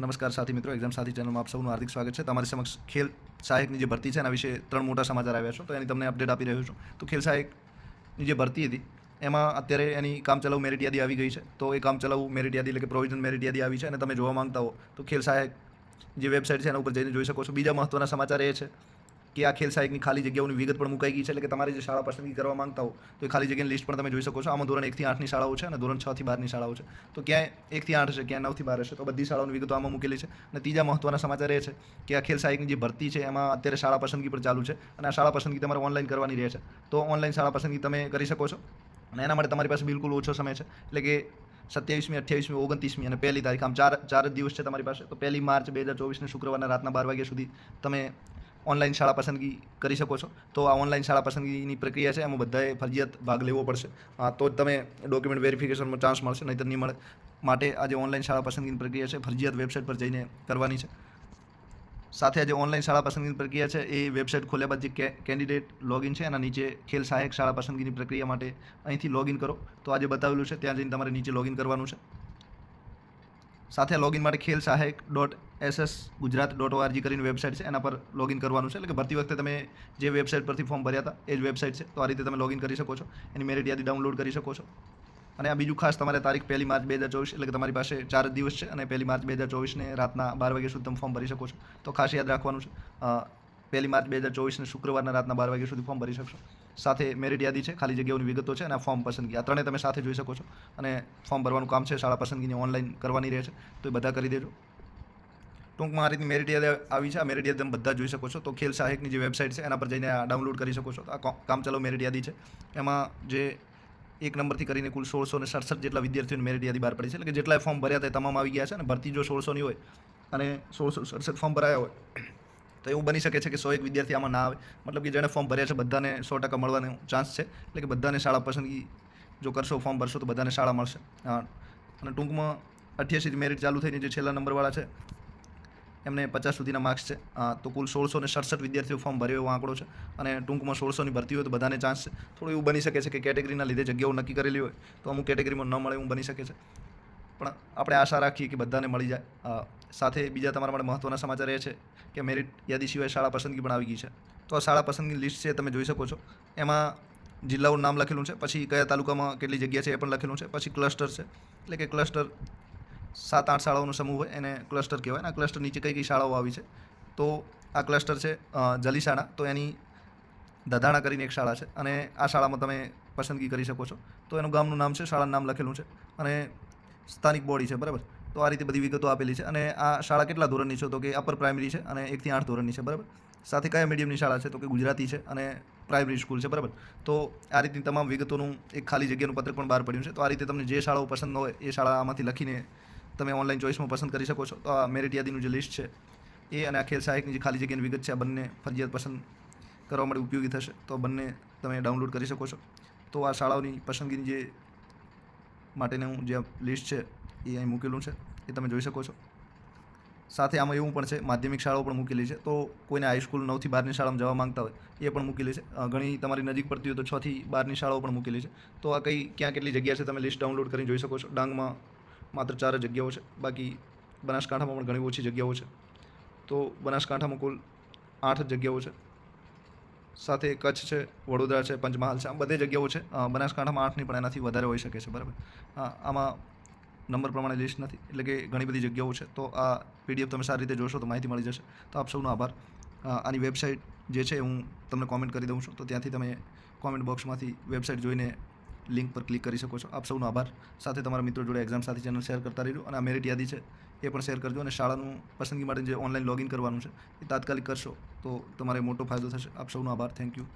નમસ્કાર સાથી મિત્રો એક્ઝામ સાથી ચેનલમાં આપ સૌનું હાર્દિક સ્વાગત છે. તમારી સમક્ષ ખેલ સહાયકની જે ભરતી છે, એના વિશે ત્રણ મોટા સમાચાર આવ્યા છે, તો એની તમને અપડેટ આપી રહ્યો છું. તો ખેલ સહાયકની જે ભરતી હતી, એમાં અત્યારે એની કામચલાઉ મેરિટ યાદી આવી ગઈ છે. તો એ કામચલાઉ મેરિટ યાદી એટલે કે પ્રોવિઝન મેરિટ યાદી આવી છે અને તમે જોવા માંગતા હો, તો ખેલ સહાયક જે વેબસાઇટ છે, એના ઉપર જઈને જોઈ શકો છો. બીજા મહત્ત્વના સમાચાર એ છે કે આ ખેલ સહાયકની ખાલી જગ્યાઓની વિગત પણ મુકાઈ ગઈ છે એટલે કે તમારે જે શાળા પસંદગી કરવા માંગતા હો, તો એ ખાલી જગ્યાની લિસ્ટ પણ તમે જોઈ શકો છો. આમાં ધોરણ એકથી આઠની શાળાઓ છે અને ધોરણ છથી બારની શાળાઓ છે. તો ક્યાંય એકથી આઠ છે ક્યાં નવથી બાર હશે, તો બધી શાળાઓની વિગતો આમાં મૂકેલી છે. અને ત્રીજા મહત્ત્વના સમાચાર એ છે કે આ ખેલ સહાયકની જે ભરતી છે, એમાં અત્યારે શાળા પસંદગી પણ ચાલુ છે અને આ શાળા પસંદગી તમારે ઓનલાઈન કરવાની રહે છે. તો ઓનલાઈન શાળા પસંદગી તમે કરી શકો છો અને એના માટે તમારી પાસે બિલકુલ ઓછો સમય છે. એટલે કે સત્યાવીસમી, અઠ્યાવીસમી, ઓગણત્રીસમી અને પહેલી તારીખ, આમ ચાર ચાર જ દિવસ છે તમારી પાસે. તો પહેલી માર્ચ બે હજાર ચોવીસને શુક્રવારના રાતના બાર વાગ્યા સુધી તમે ઓનલાઈન શાળા પસંદગી કરી શકો છો. તો આ ઓનલાઈન શાળા પસંદગીની પ્રક્રિયા છે, એમાં બધાએ ફરજિયાત ભાગ લેવો પડશે. તો જ તમે ડોક્યુમેન્ટ વેરિફિકેશનમાં ચાન્સ મળશે, નહીંતર નહીં મળે. માટે આજે ઓનલાઈન શાળા પસંદગીની પ્રક્રિયા છે, ફરજિયાત વેબસાઇટ પર જઈને કરવાની છે. સાથે આજે ઓનલાઈન શાળા પસંદગીની પ્રક્રિયા છે, એ વેબસાઇટ ખોલ્યા બાદ જે કેન્ડિડેટ લોગિન છે, એના નીચે ખેલ સહાયક શાળા પસંદગીની પ્રક્રિયા માટે અહીંથી લોગિન કરો. તો આજે બતાવેલું છે, ત્યાં જઈને તમારે નીચે લોગિન કરવાનું છે. સાથે લોગિન માટે Khel Sahayak dot SS Gujarat dot ORG કરીને વેબસાઇટ છે. એના પર લોગિન કરવાનું છે. એટલે કે ભરતી વખતે તમે જે વેબસાઇટ પરથી ફોર્મ ભર્યા હતા, એ જ વેબસાઇટ છે. તો આ રીતે તમે લોગિન કરી શકો છો. એની મેરિટ યાદી ડાઉનલોડ કરી શકો છો. અને આ બીજું ખાસ તમારે તારીખ પહેલી માર્ચ બે હજાર ચોવીસ, એટલે કે તમારી પાસે ચાર દિવસ છે અને પહેલી માર્ચ બે હજાર ચોવીસને રાતના બાર વાગ્યા સુધી તમે ફોર્મ ભરી શકો છો. તો ખાસ યાદ રાખવાનું છે. પહેલી માર્ચ બે હજાર ચોવીસને શુક્રવારના રાતના બાર વાગ્યા સુધી ફોર્મ ભરી શકશો. સાથે મેરિટ યાદી છે, ખાલી જગ્યાઓની વિગતો છે અને આ ફોર્મ પસંદગી. આ ત્રણે તમે સાથે જોઈ શકો છો અને ફોર્મ ભરવાનું કામ છે, શાળા પસંદગીની ઓનલાઈન કરવાની રહે છે, તો એ બધા કરી દેજો. ટૂંકમાં આ રીતની મેરિટ યાદી આવી છે. આ મેરિટ યાદી તમે બધા જોઈ શકો છો. તો ખેલ સહાયકની જે વેબસાઇટ છે, એના પર જઈને ડાઉનલોડ કરી શકો છો. આ કામ ચાલો મેરિટ યાદી છે. એમાં જે એક નંબરથી કરીને કુલ સોળસો ને સડસઠ જેટલા વિદ્યાર્થીઓની મેરિટ યાદી બહાર પડી છે. એટલે કે જેટલા ફોર્મ ભર્યા હતા તમામ આવી ગયા છે અને ભરતી જો સોળસોની હોય અને સોળસો સડસઠ ફોર્મ ભરાયા હોય તો એવું બની શકે છે કે સો એક વિદ્યાર્થી આમાં ના આવે. મતલબ કે જેણે ફોર્મ ભર્યા છે, બધાને સો ટકા મળવાનો ચાન્સ છે. એટલે કે બધાને શાળા પસંદગી જો કરશો ફોર્મ ભરશો, તો બધાને શાળા મળશે. અને ટૂંકમાં અઠ્યાસી મેરિટ ચાલુ થઈને જે છેલ્લા નંબરવાળા છે, એમને પચાસ સુધીના માર્ક્સ છે. તો કુલ સોળસો ને સડસઠ વિદ્યાર્થીઓ ફોર્મ ભર્યો એવો આંકડો છે. અને ટૂંકમાં સોળસોની ભરતી હોય તો બધાને ચાન્સ છે. થોડું એવું બની શકે છે કે કેટેગરીના લીધે જગ્યાઓ નક્કી કરેલી હોય, તો અમુક કેટેગરીમાં ન મળે એવું બની શકે છે. પણ આપણે આશા રાખીએ કે બધાને મળી જાય. સાથે બીજા તમારા માટે મહત્ત્વના સમાચાર એ છે કે મેરિટ યાદી સિવાય શાળા પસંદગી પણ આવી ગઈ છે. તો આ શાળા પસંદગી લિસ્ટ છે તમે જોઈ શકો છો. એમાં જિલ્લાઓનું નામ લખેલું છે, પછી કયા તાલુકામાં કેટલી જગ્યા છે એ પણ લખેલું છે, પછી ક્લસ્ટર છે. એટલે કે ક્લસ્ટર સાત આઠ શાળાઓનો સમૂહ હોય એને ક્લસ્ટર કહેવાય આ ક્લસ્ટર નીચે કઈ કઈ શાળાઓ આવી છે. તો આ ક્લસ્ટર છે જલીશાળા તો એની દધાણા કરીને એક શાળા છે અને આ શાળામાં તમે પસંદગી કરી શકો છો. તો એનું ગામનું નામ છે, શાળાનું નામ લખેલું છે અને સ્થાનિક બોડી છે, બરાબર? તો આ રીતે બધી વિગતો આપેલી છે અને આ શાળા કેટલા ધોરણની છે તો કે અપર પ્રાઇમરી છે અને એકથી આઠ ધોરણની છે, બરાબર? સાથે કયા મીડિયમની શાળા છે તો કે ગુજરાતી છે અને પ્રાઇમરી સ્કૂલ છે, બરાબર? તો આ રીતની તમામ વિગતોનું એક ખાલી જગ્યાનું પત્રક પણ બહાર પડ્યું છે. તો આ રીતે તમને જે શાળાઓ પસંદ હોય એ શાળા આમાંથી લખીને તમે ઓનલાઈન ચોઈસમાં પસંદ કરી શકો છો. તો આ મેરિટ યાદીનું જે લિસ્ટ છે એ અને આ ખેલ સહાયકની જે ખાલી જગ્યાની વિગત છે, આ બંને ફરજિયાત પસંદ કરવા માટે ઉપયોગી થશે. તો બંને તમે ડાઉનલોડ કરી શકો છો. તો આ શાળાઓની પસંદગીની જે માટેનું જે લિસ્ટ છે એ અહીં મૂકેલું છે, એ તમે જોઈ શકો છો. સાથે આમાં એવું પણ છે, માધ્યમિક શાળાઓ પણ મૂકેલી છે. તો કોઈને હાઈસ્કૂલ નવથી બારની શાળામાં જવા માંગતા હોય, એ પણ મૂકેલી છે. ઘણી તમારી નજીક પડતી હોય તો છથી બારની શાળાઓ પણ મૂકેલી છે. તો આ કઈ ક્યાં કેટલી જગ્યા છે તમે લિસ્ટ ડાઉનલોડ કરીને જોઈ શકો છો. ડાંગમાં માત્ર ચાર જગ્યાઓ છે. બાકી બનાસકાંઠામાં પણ ઘણી ઓછી જગ્યાઓ છે. તો બનાસકાંઠામાં કુલ આઠ જગ્યાઓ છે. સાથે કચ્છ છે, વડોદરા છે, પંચમહાલ છે, આમ બધી જગ્યાઓ છે. બનાસકાંઠામાં આઠની પણ એનાથી વધારે હોઈ શકે છે, બરાબર. આમાં નંબર પ્રમાણે લિસ્ટ નથી, એટલે કે ઘણી બધી જગ્યાઓ છે. તો આ પીડીએફ તમે સારી રીતે જોશો તો માહિતી મળી જશે. તો આપ સૌનો આભાર. આની વેબસાઇટ જે છે હું તમને કોમેન્ટ કરી દઉં છું. તો ત્યાંથી તમે કોમેન્ટ બોક્સમાંથી વેબસાઇટ જોઈને લિંક પર ક્લિક કરી શકો છો. આપ સૌનો આભાર. સાથે તમારા મિત્રો જોડે એક્ઝામ સાથે ચેનલ શેર કરતા રહેજો અને આ મેરિટ યાદી છે એ પણ શેર કરજો અને શાળાનું પસંદગી માટે જે ઓનલાઈન લોગિન કરવાનું છે એ તાત્કાલિક કરશો તો તમારે મોટો ફાયદો થશે. આપ સૌનો આભાર. Thank you